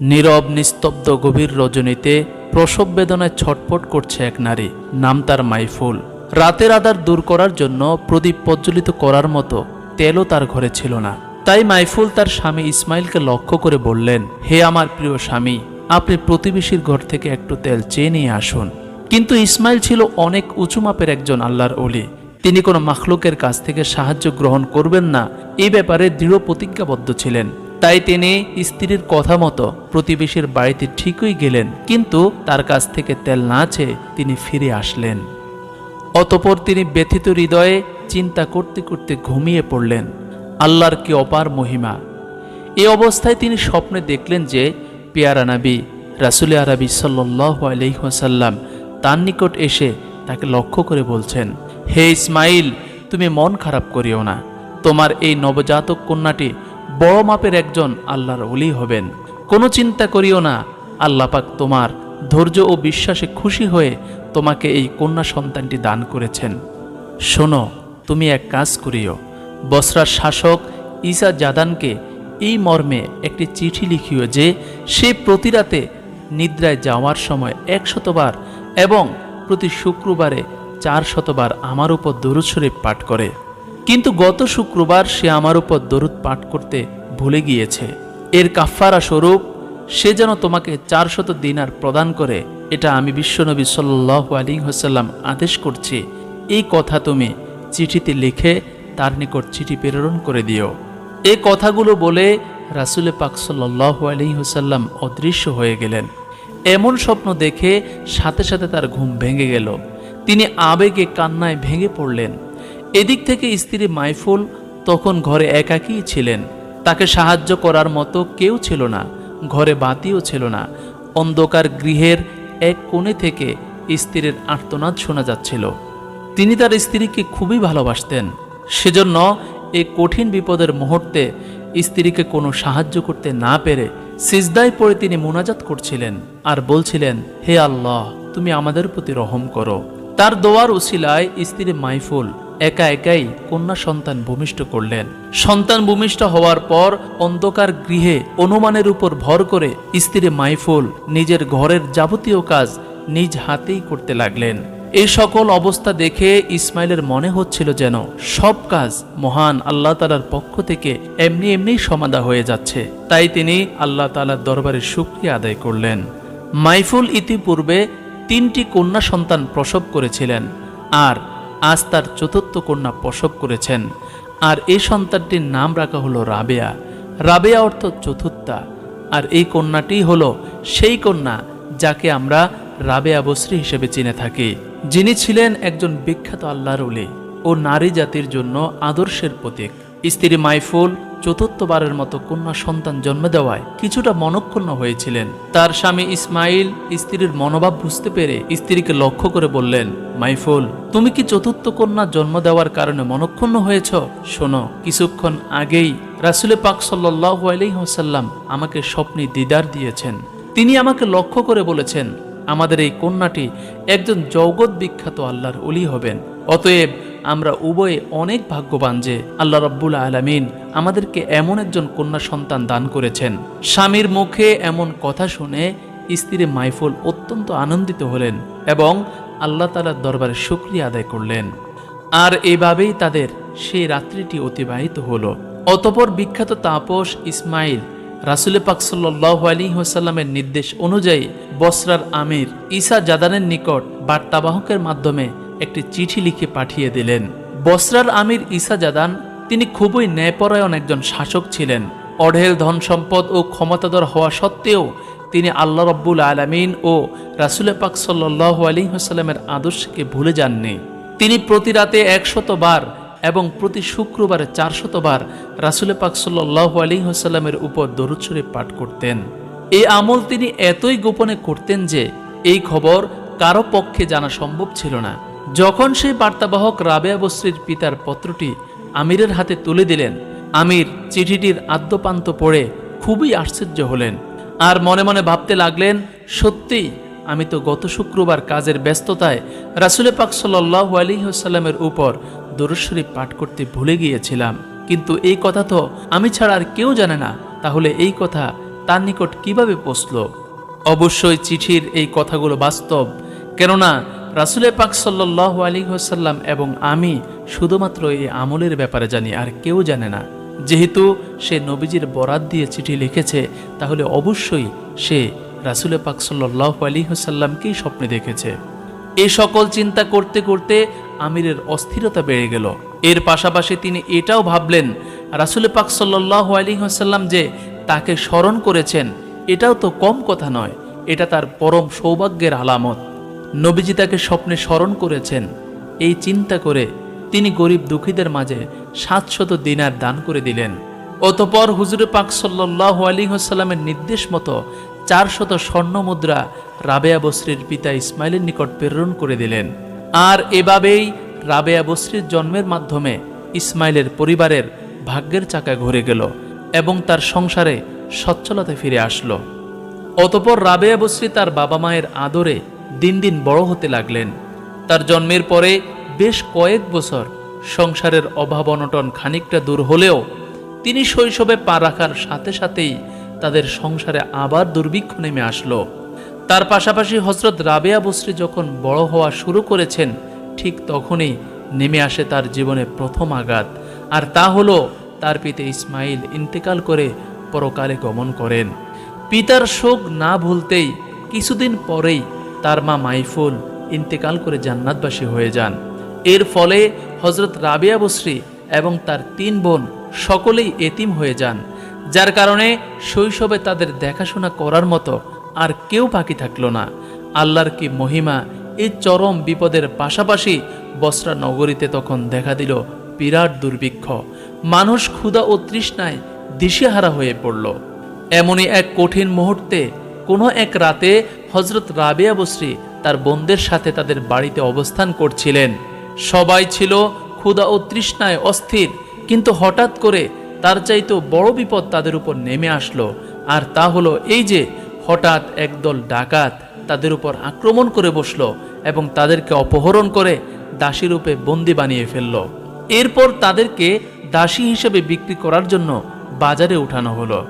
নীরব, নিস্তব্ধ, গভীর রজনীতে প্রসব বেদনায় ছটফট করছে এক নারী। নাম তার মাইফুল। রাতের আদার দূর করার জন্য প্রদীপ প্রজ্বলিত করার মতো তেলও তার ঘরে ছিল না। তাই মাইফুল তার স্বামী ইসমাইলকে লক্ষ্য করে বললেন, হে আমার প্রিয় স্বামী, আপনি প্রতিবেশীর ঘর থেকে একটু তেল চেয়ে নিয়ে আসুন। কিন্তু ইসমাইল ছিল অনেক উঁচু মাপের একজন আল্লাহর অলি তিনি কোনো মাখলুকের কাছ থেকে সাহায্য গ্রহণ করবেন না। এই ব্যাপারে দৃঢ় প্রতিজ্ঞাবদ্ধ ছিলেন। তাই তিনি স্ত্রীর কথা মতো প্রতিবেশীর বাড়িতে ঠিকই গেলেন, কিন্তু তার কাছ থেকে তেল না চেয়ে তিনি ফিরে আসলেন। অতপর তিনি ব্যথিত হৃদয়ে চিন্তা করতে করতে ঘুমিয়ে পড়লেন। আল্লাহর কি অপার মহিমা। এই অবস্থায় তিনি স্বপ্নে দেখলেন যে পেয়ারা নাবি রাসুল আরবি সাল্লাহ আলহিহাসাল্লাম তার নিকট এসে তাকে লক্ষ্য করে বলছেন, হে ইসমাইল, তুমি মন খারাপ করিও না। তোমার এই নবজাতক কন্যাটি বড় মাপের একজন আল্লাহর অলি হবেন। কোনো চিন্তা করিও না আল্লাপাক তোমার ধৈর্য ও বিশ্বাসে খুশি হয়ে তোমাকে এই কন্যা সন্তানটি দান করেছেন। শোনো, তুমি এক কাজ করিও। বসরার শাসক ঈসা জাদানকে এই মর্মে একটি চিঠি লিখিও যে, সে প্রতি রাতে নিদ্রায় যাওয়ার সময় একশতবার এবং প্রতি শুক্রবারে চার শতবার আমার উপর দরুদ পাঠ করে। কিন্তু গত শুক্রবার সে আমার উপর দরুদ পাঠ করতে ভুলে গিয়েছে। এর কাফারা স্বরূপ, সে যেন তোমাকে চারশত দিনার প্রদান করে, এটা আমি বিশ্বনবী সাল্লাহ আলী হাসাল্লাম আদেশ করছি। এই কথা তুমি চিঠিতে লিখে তার নিকট চিঠি প্রেরণ করে দিও। এই কথাগুলো বলে রাসুলে পাক সাল্লাহ আলী হাসাল্লাম অদৃশ্য হয়ে গেলেন। এমন স্বপ্ন দেখে সাথে সাথে তার ঘুম ভেঙে গেল। তিনি আবেগে কান্নায় ভেঙে পড়লেন। এদিক থেকে স্ত্রী মাইফুল তখন ঘরে একাকী ছিলেন। তাকে সাহায্য করার মতো কেউ ছিল না, ঘরে বাতিও ছিল না। অন্ধকার গৃহের এক কোণে থেকে স্ত্রীর আর্তনাদ শোনা যাচ্ছিল। তিনি তার স্ত্রীকে খুবই ভালোবাসতেন। সেজন্য এই কঠিন বিপদের মুহূর্তে স্ত্রীকে কোনো সাহায্য করতে না পেরে সিজদায় পড়ে তিনি মোনাজাত করছিলেন আর বলছিলেন, হে আল্লাহ, তুমি আমাদের প্রতি রহম করো। তার দোয়ার উসিলায় স্ত্রী মাইফুল একা একাই কন্যা সন্তান ভূমিষ্ঠ করলেন। সন্তান ভূমিষ্ঠ হওয়ার পর অন্ধকার গৃহে অনুমানের উপর ভর করে স্ত্রী মাইফুল নিজের ঘরের যাবতীয় কাজ নিজ হাতেই করতে লাগলেন। এই সকল অবস্থা দেখে ইসমাইলের মনে হচ্ছিল যেন সব কাজ মহান আল্লাহ তালার পক্ষ থেকে এমনি এমনি সমাধা হয়ে যাচ্ছে। তাই তিনি আল্লাহ তালার দরবারে সুক্রিয়া আদায় করলেন। মাইফুল ইতিপূর্বে তিনটি কন্যা সন্তান প্রসব করেছিলেন, আর আজ তার চতুর্থ কন্যা প্রসব করেছেন। আর এই সন্তানটির নাম রাখা হলো রাবেয়া। রাবেয়া অর্থ চতুর্থা। আর এই কন্যাটি হলো সেই কন্যা যাকে আমরা রাবেয়া বশ্রী হিসেবে চিনে থাকি। যিনি ছিলেন একজন বিখ্যাত আল্লাহর উলি ও নারী জাতির জন্য আদর্শের প্রতীক। স্ত্রী মাইফুল চতুর্থবারের মতো কন্যা সন্তান জন্ম দেওয়ায় কিছুটা মনক্ষুণ্ণ হয়েছিলেন। তার স্বামী ইসমাইল স্ত্রীর মনোভাব বুঝতে পেরে স্ত্রীকে লক্ষ্য করে বললেন, মাইফুল, তুমি কি চতুর্থ কন্যা জন্ম দেওয়ার কারণে মনক্ষুণ্ণ হয়েছ? শোনো, কিছুক্ষণ আগেই রাসুলে পাক সাল্লাহ আলহিহাসাল্লাম আমাকে স্বপ্নে দিদার দিয়েছেন। তিনি আমাকে লক্ষ্য করে বলেছেন, আমাদের এই কন্যাটি একজন জগৎ বিখ্যাত আল্লাহর অলি হবেন। অতএব আমরা উভয়ে অনেক ভাগ্যবান যে আল্লাহ রব্বুল আলমিন আমাদেরকে এমন একজন কন্যা সন্তান দান করেছেন। স্বামীর মুখে এমন কথা শুনে স্ত্রী মাইফুল অত্যন্ত আনন্দিত হলেন এবং আল্লাহ তালার দরবারে শুক্রিয়া আদায় করলেন। আর এভাবেই তাদের সেই রাত্রিটি অতিবাহিত হলো। অতপর বিখ্যাত তাপস ইসমাইল রাসুলে পাক সাল্লাহ আলী হোসাল্লামের নির্দেশ অনুযায়ী বসরার আমির ঈসা জাদানের নিকট বার্তাবাহকের মাধ্যমে একটি চিঠি লিখে পাঠিয়ে দিলেন। বসরার আমির ঈসা জাদান তিনি খুবই ন্যায়পরায়ণ একজন শাসক ছিলেন। অঢেল ধন সম্পদ ও ক্ষমতাধর হওয়া সত্ত্বেও তিনি আল্লাহ রব্বুল আলমিন ও রাসুলে পাক সাল্লাহ আলী হোসাল্লামের আদর্শকে ভুলে যাননি। তিনি প্রতি রাতে একশতবার এবং প্রতি শুক্রবারে চারশতবার রাসুলে পাক সাল্লাহ আলী হাসাল্লামের উপর দরুদ শরীফ পাঠ করতেন। এই আমল তিনি এতই গোপনে করতেন যে, এই খবর কারও পক্ষে জানা সম্ভব ছিল না। যখন সেই বার্তাবাহক রাবেয়া বস্রির পিতার পত্রটি আমিরের হাতে তুলে দিলেন, আমির চিঠিটির আদ্যপান্ত পড়ে খুবই আশ্চর্য হলেন আর মনে মনে ভাবতে লাগলেন, সত্যিই আমি তো গত শুক্রবার কাজের ব্যস্ততায় রাসুলে পাক সাল্লাহ আলী সাল্লামের উপর দরুশরীফ পাঠ করতে ভুলে গিয়েছিলাম। কিন্তু এই কথা তো আমি ছাড়া আর কেউ জানে না, তাহলে এই কথা তার নিকট কীভাবে পৌঁছল? অবশ্যই চিঠির এই কথাগুলো বাস্তব, কেননা রাসুলে পাক সাল্লাহ আলী হাসাল্লাম এবং আমি শুধুমাত্র এই আমলের ব্যাপারে জানি, আর কেউ জানে না। যেহেতু সে নবীজির বরাত দিয়ে চিঠি লিখেছে, তাহলে অবশ্যই সে রাসুলে পাক সাল্লাহ আলী হাসাল্লামকেই স্বপ্নে দেখেছে। এ সকল চিন্তা করতে করতে আমিরের অস্থিরতা বেড়ে গেল। এর পাশাপাশি তিনি এটাও ভাবলেন, রাসুল পাক সাল্লাহ আলী হাসাল্লাম যে তাকে স্মরণ করেছেন, এটাও তো কম কথা নয়, এটা তার পরম সৌভাগ্যের আলামত। নবীজি তাকে স্বপ্নে স্মরণ করেছেন। এই চিন্তা করে তিনি গরিব দুঃখীদের মাঝে সাতশত দিনার দান করে দিলেন। অতপর হুজুরে পাক সাল্লাহ আলী হাসাল্লামের নির্দেশ মতো চারশত স্বর্ণ মুদ্রা রাবেয়া বসরির পিতা ইসমাইলের নিকট প্রেরণ করে দিলেন। আর এভাবেই রাবেয়া বসরির জন্মের মাধ্যমে ইসমাইলের পরিবারের ভাগ্যের চাকা ঘুরে গেল এবং তার সংসারে সচ্ছলতা ফিরে আসলো। অতপর রাবেয়া বসরি তার বাবা মায়ের আদরে দিন দিন বড় হতে লাগলেন। তার জন্মের পরে বেশ কয়েক বছর সংসারের অভাব অনটন খানিকটা দূর হলেও তিনি শৈশবে পা রাখার সাথে সাথেই তাদের সংসারে আবার দুর্ভিক্ষ নেমে আসলো। তার পাশাপাশি হজরত রাবেয়া বসরি যখন বড় হওয়া শুরু করেছেন, ঠিক তখনই নেমে আসে তার জীবনে প্রথম আঘাত। আর তা হলো তার পিতা ইসমাইল ইন্তেকাল করে পরকালে গমন করেন। পিতার শোক না ভুলতেই কিছুদিন পরেই তার মা মাইফুল ইন্তেকাল করে জান্নাতবাসী হয়ে যান। এর ফলে হজরত রাবিয়া বসরি এবং তার তিন বোন সকলেই এতিম হয়ে যান, যার কারণে শৈশবে তাদের দেখাশোনা করার মতো আর কেউ বাকি থাকল না। আল্লাহর কি মহিমা এই চরম বিপদের পাশাপাশি বস্ত্রা নগরীতে তখন দেখা দিল বিরাট দুর্ভিক্ষ। মানুষ ক্ষুধা ও তৃষ্ণায় দিশেহারা হয়ে পড়ল। এমনই এক কঠিন মুহূর্তে কোনো এক রাতে হজরত রাবেয়া বসরি তার বোনদের সাথে তাদের বাড়িতে অবস্থান করছিলেন। সবাই ছিল ক্ষুধা ও তৃষ্ণায় অস্থির, কিন্তু হঠাৎ করে তার চাইতেও বড় বিপদ তাদের উপর নেমে আসলো। আর তা হলো এই যে, হঠাৎ একদল ডাকাত তাদের উপর আক্রমণ করে বসল এবং তাদেরকে অপহরণ করে দাসী রূপে বন্দি বানিয়ে ফেলল। এরপর তাদেরকে দাসী হিসেবে বিক্রি করার জন্য বাজারে উঠানো হলো।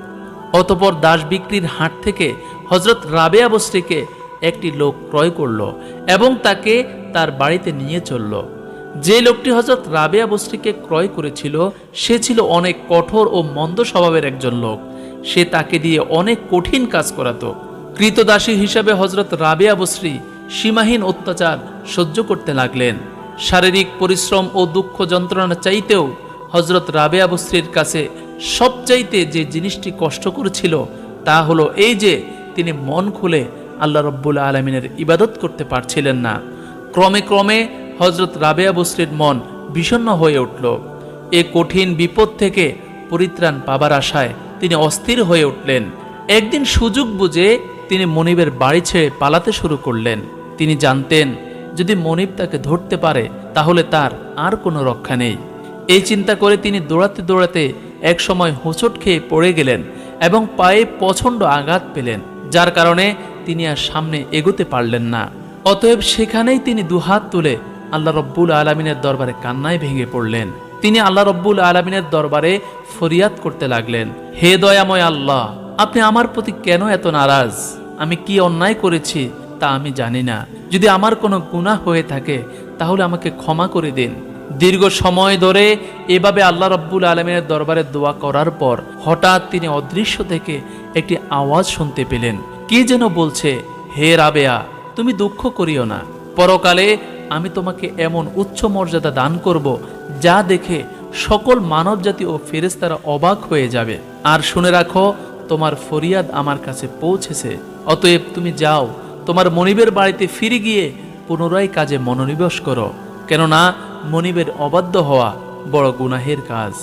অতপর দাস বিক্রির হাট থেকে হজরত রাবেয়া বস্রিকে একটি লোক ক্রয় করল এবং তাকে তার বাড়িতে নিয়ে চলল। যে লোকটি হজরত রাবেয়া বস্রিকে ক্রয় করেছিল, সে ছিল অনেক কঠোর ও মন্দ স্বভাবের একজন লোক। সে তাকে দিয়ে অনেক কঠিন কাজ করাতো। কৃতদাসী হিসাবে হজরত রাবেয়া বস্রি সীমাহীন অত্যাচার সহ্য করতে লাগলেন। শারীরিক পরিশ্রম ও দুঃখ যন্ত্রণা চাইতেও হজরত রাবেয়া বস্রির কাছে সবচাইতে যে জিনিসটি কষ্ট করেছিল তা হলো এই যে তিনি মন খুলে আল্লাহ রব্বুল আলমিনের ইবাদত করতে পারছিলেন না। ক্রমে ক্রমে হজরত রাবেয়া বস্রির মন বিষণ্ণ হয়ে উঠল। এ কঠিন বিপদ থেকে পরিত্রাণ পাবার আশায় তিনি অস্থির হয়ে উঠলেন। একদিন সুযোগ বুঝে তিনি মনিবের বাড়ি ছেড়ে পালাতে শুরু করলেন। তিনি জানতেন, যদি মনিব তাকে ধরতে পারে, তাহলে তার আর কোনো রক্ষা নেই। এই চিন্তা করে তিনি দৌড়াতে দৌড়াতে একসময় হোঁচট খেয়ে পড়ে গেলেন এবং পায়ে প্রচণ্ড আঘাত পেলেন। যার কারণে তিনি আর সামনে এগোতে পারলেন না। অতএব সেখানেই তিনি দুহাত তুলে আল্লাহ রব্বুল আলমিনের দরবারে কান্নায় ভেঙে পড়লেন। তিনি আল্লাহ রব্বুল আলমিনের দরবারে ফরিয়াদ করতে লাগলেন, হে দয়াময় আল্লাহ, আপনি আমার প্রতি কেন এত নারাজ? আমি কি অন্যায় করেছি তা আমি জানি না। যদি আমার কোনো গুনাহ হয়ে থাকে, তাহলে আমাকে ক্ষমা করে দিন। দীর্ঘ সময় ধরে এভাবে আল্লাহ রব্বুল আলমিনের দরবারে দোয়া করার পর হঠাৎ তিনি অদৃশ্য থেকে একটি আওয়াজ শুনতে পেলেন। কে যেন বলছে, হে রাবেয়া, তুমি দুঃখ করিও না। পরকালে আমি তোমাকে এমন উচ্চ মর্যাদা দান করব, যা দেখে সকল মানবজাতি ও ফেরেস্তারা অবাক হয়ে যাবে। আর শুনে রাখো, তোমার ফরিয়াদ আমার কাছে পৌঁছেছে। অতএব তুমি যাও, তোমার মনিবের বাড়িতে ফিরে গিয়ে পুনরায় কাজে মনোনিবেশ করো। কেননা মনিবের অবাধ্য হওয়া বড় গুনাহের কাজ।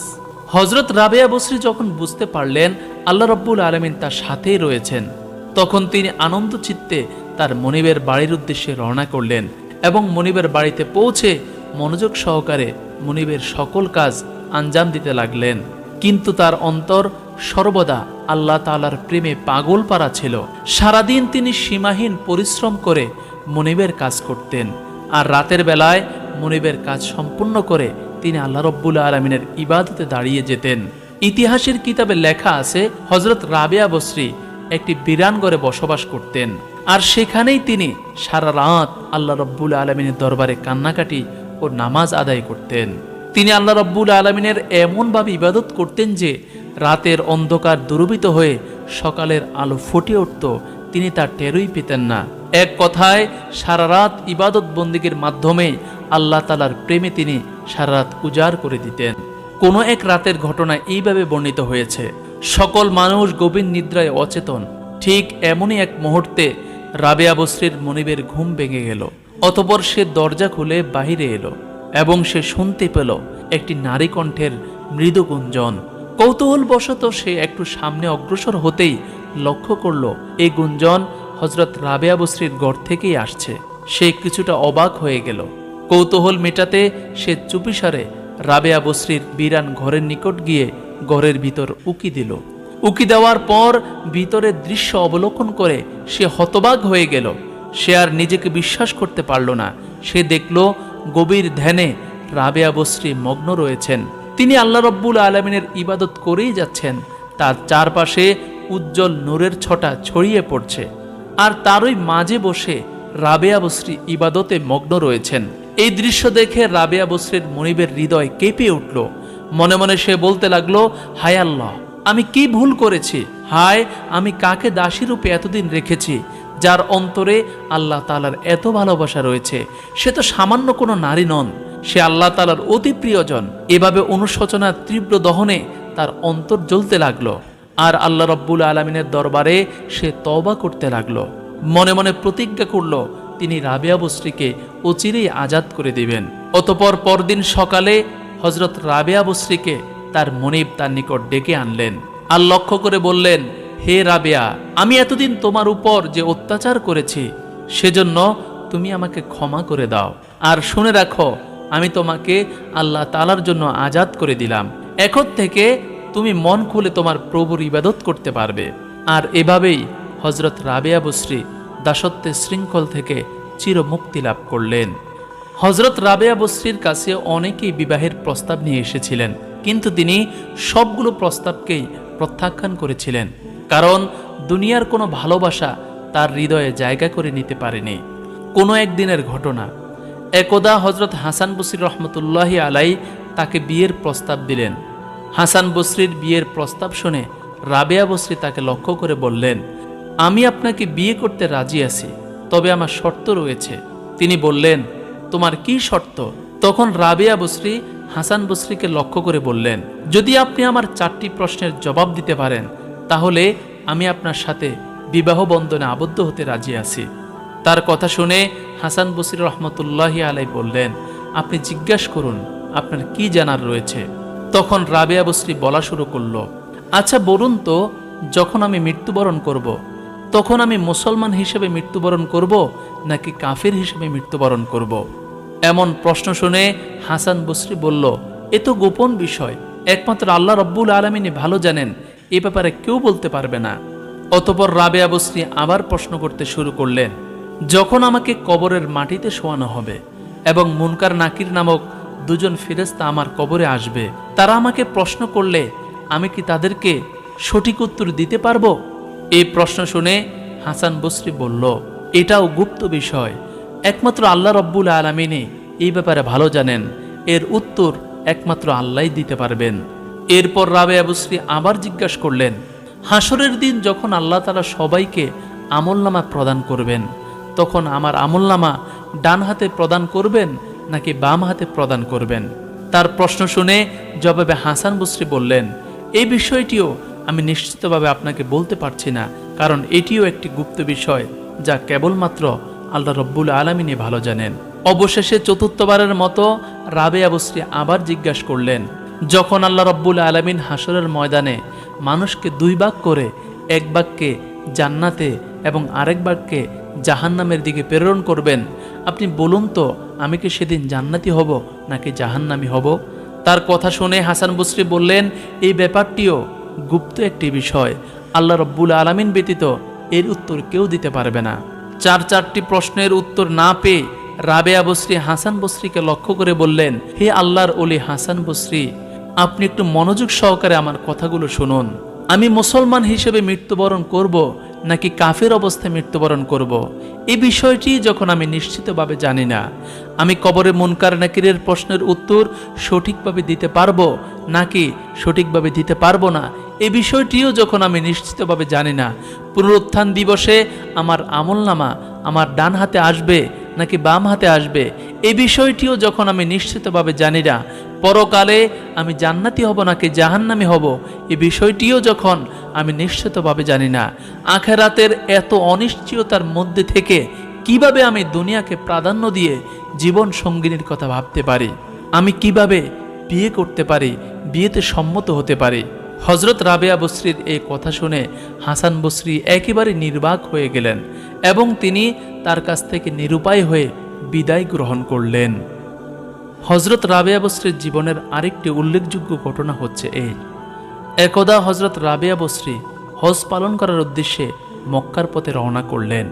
হজরত রাবেয়া বসরি যখন বুঝতে পারলেন আল্লাহ রব্বুল আলমিন তার সাথেই রয়েছেন, তখন তিনি আনন্দ চিত্তে তার মনিবের বাড়ির উদ্দেশ্যে রওনা করলেন এবং মনিবের বাড়িতে পৌঁছে মনোযোগ সহকারে মনিবের সকল কাজ আঞ্জাম দিতে লাগলেন। কিন্তু তার অন্তর সর্বদা আল্লাহ তালার প্রেমে পাগল পারা ছিল। সারাদিন তিনি সীমাহীন পরিশ্রম করে মনিবের কাজ করতেন। আর রাতের বেলায় মনিবের কাজ সম্পূর্ণ করে তিনি আল্লাহ রব্বুল আলমিনের ইবাদতে দাঁড়িয়ে যেতেন। ইতিহাসের কিতাবে লেখা আছে হজরত রাবেয়া বসরি একটি বিরান বিরানগড়ে বসবাস করতেন। আর সেখানেই তিনি সারা রাত আল্লাহ রব্বুল আলমিনের দরবারে কান্নাকাটি ও নামাজ আদায় করতেন। তিনি আল্লাহ রব্বুল আলমিনের এমনভাবে ইবাদত করতেন যে, রাতের অন্ধকার দুরবিত হয়ে সকালের আলো ফুটে উঠত, তিনি তার টেরই পেতেন না। এক কথায়, সারা রাত ইবাদত বন্দিগের মাধ্যমে আল্লাহ তালার প্রেমে তিনি সারা রাত উজাড় করে দিতেন। কোনো এক রাতের ঘটনা এইভাবে বর্ণিত হয়েছে, সকল মানুষ গভীর নিদ্রায় অচেতন। ঠিক এমনই এক মুহূর্তে রাবেয়া বস্রির মনিবের ঘুম ভেঙে গেল, অতপর সে দরজা খুলে বাহিরে এলো এবং সে শুনতে পেল একটি নারী কণ্ঠের মৃদু গুঞ্জন। কৌতূহলবশত সে একটু সামনে অগ্রসর হতেই লক্ষ্য করল, এই গুঞ্জন হজরত রাবেয়া বস্রির গড় থেকেই আসছে। সে কিছুটা অবাক হয়ে গেল। কৌতূহল মেটাতে সে চুপিসারে রাবেয়া বস্রির বিরান ঘরের নিকট গিয়ে ঘরের ভিতর উকি দিল। উকি দেওয়ার পর ভিতরের দৃশ্য অবলোকন করে সে হতবাক হয়ে গেল। সে আর নিজেকে বিশ্বাস করতে পারল না। সে দেখল গভীর ধ্যানে রাবেয়া বস্রি মগ্ন রয়েছেন। তিনি আল্লাহ রব্বুল আলমিনের ইবাদত করেই যাচ্ছেন। তার চারপাশে উজ্জ্বল নূরের ছটা ছড়িয়ে পড়ছে। আর তারই মাঝে বসে রাবেয়া বস্রি ইবাদতে মগ্ন রয়েছেন। এই দৃশ্য দেখে রাবেয়া বস্রির মনিবের হৃদয় কেঁপে উঠল। মনে মনে সে বলতে লাগল, হায় আল্লাহ, আমি কি ভুল করেছি? হায়, আমি কাকে দাসী রূপে এতদিন রেখেছি, যার অন্তরে আল্লাহ তালার এত ভালোবাসা রয়েছে। সে তো সামান্য কোনো নারী নন, সে আল্লাহ তালার অতি প্রিয়জন। এভাবে অনুশোচনার তীব্র দহনে তার অন্তর জ্বলতে লাগল আর আল্লাহ রব্বুল আলমিনের দরবারে সে তবা করতে লাগল। মনে মনে প্রতিজ্ঞা করল, তিনি রাবেয়া বস্রীকে অচিরেই আজাদ করে দিবেন। অতপর পরদিন সকালে হজরত রাবেয়া বস্রীকে তার মনিব তার নিকট ডেকে আনলেন। আর লক্ষ্য করে বললেন, হে রাবেয়া, আমি এতদিন তোমার উপর যে অত্যাচার করেছি, সেজন্য তুমি আমাকে ক্ষমা করে দাও। আর শুনে রাখো, আমি তোমাকে আল্লাহ তালার জন্য আজাদ করে দিলাম। এখন থেকে তুমি মন খুলে তোমার প্রভুর ইবাদত করতে পারবে। আর এভাবেই হজরত রাবেয়া বসরি দাসত্বের শৃঙ্খল থেকে চিরমুক্তি লাভ করলেন। হজরত রাবেয়া বসরির কাছে অনেকেই বিবাহের প্রস্তাব নিয়ে এসেছিলেন, কিন্তু তিনি সবগুলো প্রস্তাবকেই প্রত্যাখ্যান করেছিলেন, কারণ দুনিয়ার কোনো ভালোবাসা তার হৃদয়ে জায়গা করে নিতে পারেনি। কোনো একদিনের ঘটনা। একদা হজরত হাসান বসির রহমতুল্লাহি আলাই তাকে বিয়ের প্রস্তাব দিলেন। হাসান বসরির বিয়ের প্রস্তাব শুনে রাবেয়া বসরি তাকে লক্ষ্য করে বললেন, আমি আপনাকে বিয়ে করতে রাজি আছি। তবে আমার শর্ত রয়েছে। তিনি বললেন, তোমার কি শর্ত? তখন রাবেয়া বসরি হাসান বসরিকে লক্ষ্য করে বললেন, যদি আপনি আমার চারটি প্রশ্নের জবাব দিতে পারেন, তাহলে আমি আপনার সাথে বিবাহ বন্ধনে আবদ্ধ হতে রাজি আছি। তার কথা শুনে হাসান বসির রহমতুল্লাহি আলাই বললেন, আপনি জিজ্ঞাসা করুন, আপনার কি জানার রয়েছে? তখন রাবেয়া বসরি বলা শুরু করল আচ্ছা বলুন তো, যখন আমি মৃত্যুবরণ করব। তখন আমি মুসলমান হিসেবে মৃত্যুবরণ করব নাকি কাফির হিসেবে মৃত্যুবরণ করব। এমন প্রশ্ন শুনে হাসান বসরি বলল, এ তো গোপন বিষয়। একমাত্র আল্লাহ রব্বুল আলমিনী ভালো জানেন, এ ব্যাপারে কেউ বলতে পারবে না। অতপর রাবেয়া বসরি আবার প্রশ্ন করতে শুরু করলেন, যখন আমাকে কবরের মাটিতে শোয়ানো হবে এবং মুনকার নাকির নামক দুজন ফেরেস্তা আমার কবরে আসবে, তারা আমাকে প্রশ্ন করলে আমি কি তাদেরকে সঠিক উত্তর দিতে পারব? এই প্রশ্ন শুনে হাসান বসরি বলল, এটাও গুপ্ত বিষয়। একমাত্র আল্লাহ রব্বুল আলমিনে এই ব্যাপারে ভালো জানেন। এর উত্তর একমাত্র আল্লাহই দিতে পারবেন। এরপর রাবে আবুশ্রী আবার জিজ্ঞাসা করলেন হাসরের দিন যখন আল্লাহ তালা সবাইকে আমলনামা প্রদান করবেন, তখন আমার আমলনামা ডান হাতে প্রদান করবেন নাকি বাম হাতে প্রদান করবেন? তার প্রশ্ন শুনে জবাবে হাসান বসরি বললেন, এই বিষয়টিও আমি নিশ্চিতভাবে আপনাকে বলতে পারছি না, কারণ এটিও একটি গুপ্ত বিষয় যা কেবলমাত্র আল্লাহ রব্বুল আলমিনে ভালো জানেন। অবশেষে চতুর্থবারের মতো রাবে আবশ্রী আবার জিজ্ঞাসা করলেন, যখন আল্লাহ রব্বুল আলমিন হাসরের ময়দানে মানুষকে দুই ভাগ করে, এক বাক্যে জান্নাতে এবং আরেক বাক্যে জাহান্নামের দিকে প্রেরণ করবেন, আপনি বলুন তো, আমি কি সেদিন জান্নাতি হব নাকি জাহান্নামি হব? তার কথা শুনে হাসান বসরি বললেন, এই ব্যাপারটিও গুপ্ত একটি বিষয়। আল্লাহ রব্বুল আলমিন ব্যতীত এর উত্তর কেউ দিতে পারবে না। চার চারটি প্রশ্নের উত্তর না পেয়ে রাবেয়া বসরি হাসান বসরিকে লক্ষ্য করে বললেন, হে আল্লাহর অলি হাসান বসরি, আপনি একটু মনোযোগ সহকারে আমার কথাগুলো শুনুন। আমি মুসলমান হিসেবে মৃত্যুবরণ করব নাকি কাফের অবস্থায় মৃত্যুবরণ করব? এই বিষয়টি যখন আমি নিশ্চিতভাবে জানি না, আমি কবরে মুনকার নাকিরের প্রশ্নের উত্তর সঠিকভাবে দিতে পারব নাকি সঠিকভাবে দিতে পারব না, এ বিষয়টিও যখন আমি নিশ্চিতভাবে জানি না, পুনরুত্থান দিবসে আমার আমলনামা আমার ডান হাতে আসবে নাকি বাম হাতে আসবে, এ বিষয়টিও যখন আমি নিশ্চিতভাবে জানি না পরকালে আমি জান্নাতি হব নাকি জাহান্নামি হব? এ বিষয়টিও যখন আমি নিশ্চিতভাবে জানি না। আখেরাতের এত অনিশ্চয়তার মধ্যে থেকে কীভাবে আমি দুনিয়াকে প্রাধান্য দিয়ে জীবন সঙ্গিনীর কথা ভাবতে পারি? আমি কীভাবে বিয়ে করতে পারি? বিয়েতে সম্মত হতে পারি? হজরত রাবেয়া বসরির এই কথা শুনে হাসান বসরি একেবারে নির্বাক হয়ে গেলেন এবং তিনি তার কাছ থেকে নিরুপায় হয়ে বিদায় গ্রহণ করলেন। হজরত রাবেয়া বসরির জীবনের আরেকটি উল্লেখযোগ্য ঘটনা হচ্ছে এই একদা হজরত রাবেয়া বসরি হজ পালন করার উদ্দেশ্যে মক্কার পথে রওনা করলেন।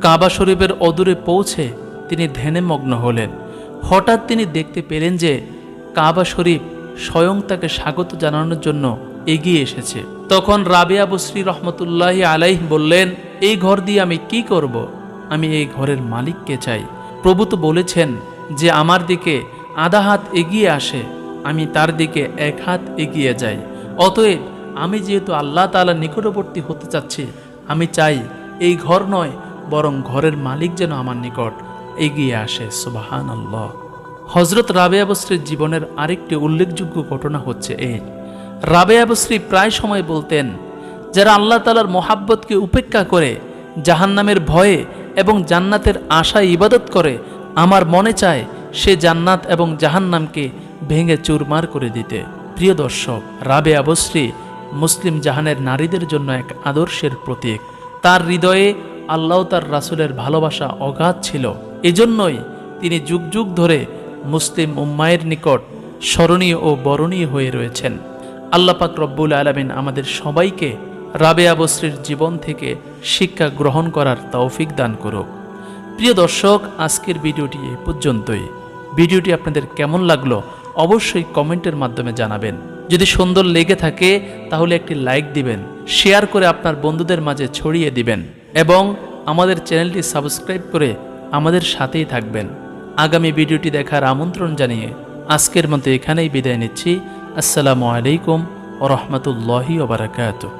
কাবা শরীফের অদূরে পৌঁছে তিনি ধ্যানে মগ্ন হলেন। হঠাৎ তিনি দেখতে পেলেন যে কাবা শরীফ স্বয়ং তাকে স্বাগত জানানোর জন্য এগিয়ে এসেছে। তখন রাবেয়া বসরি রহমতুল্লাহ আলাইহ বললেন, এই ঘর দিয়ে আমি কি করব। আমি এই ঘরের মালিককে চাই। প্রভু তো বলেছেন যে, আমার দিকে আধা হাত এগিয়ে আসে, আমি তার দিকে এক হাত এগিয়ে যাই। অতএব আমি যেহেতু আল্লাহ তাআলার নিকটবর্তী হতে চাচ্ছি, আমি চাই এই ঘর নয়, বরং ঘরের মালিক যেন আমার নিকট এগিয়ে আসে। সুবাহান আল্লাহ হজরত রাবেয়া বসরির জীবনের আরেকটি উল্লেখযোগ্য ঘটনা হচ্ছে এই রাবে আবশ্রী প্রায় সময় বলতেন, যারা আল্লাহ তালার মোহাব্বতকে উপেক্ষা করে, জাহান্নামের ভয়ে এবং জান্নাতের আশায় ইবাদত করে, আমার মনে চায় সে জান্নাত এবং জাহান্নামকে ভেঙে চুরমার করে দিতে। প্রিয় দর্শক, রাবে আবশ্রী মুসলিম জাহানের নারীদের জন্য এক আদর্শের প্রতীক। তার হৃদয়ে আল্লাহ তার রাসুলের ভালোবাসা অগাধ ছিল। এজন্যই তিনি যুগ যুগ ধরে মুসলিম উম্মায়ের নিকট স্মরণীয় ও বরণীয় হয়ে রয়েছেন। আল্লাপাক রব্বুল আলমিন আমাদের সবাইকে রাবে আবশ্রীর জীবন থেকে শিক্ষা গ্রহণ করার তৌফিক দান করুক। প্রিয় দর্শক, আজকের ভিডিওটি এ পর্যন্তই। ভিডিওটি আপনাদের কেমন লাগল অবশ্যই কমেন্টের মাধ্যমে জানাবেন। যদি সুন্দর লেগে থাকে, তাহলে একটি লাইক দিবেন, শেয়ার করে আপনার বন্ধুদের মাঝে ছড়িয়ে দিবেন এবং আমাদের চ্যানেলটি সাবস্ক্রাইব করে আমাদের সাথেই থাকবেন। আগামী ভিডিওটি দেখার আমন্ত্রণ জানিয়ে আজকের মতো এখানেই বিদায় নিচ্ছি। আসসালামু আলাইকুম ও রহমতুল্লাহি ওবরাকাতুহ।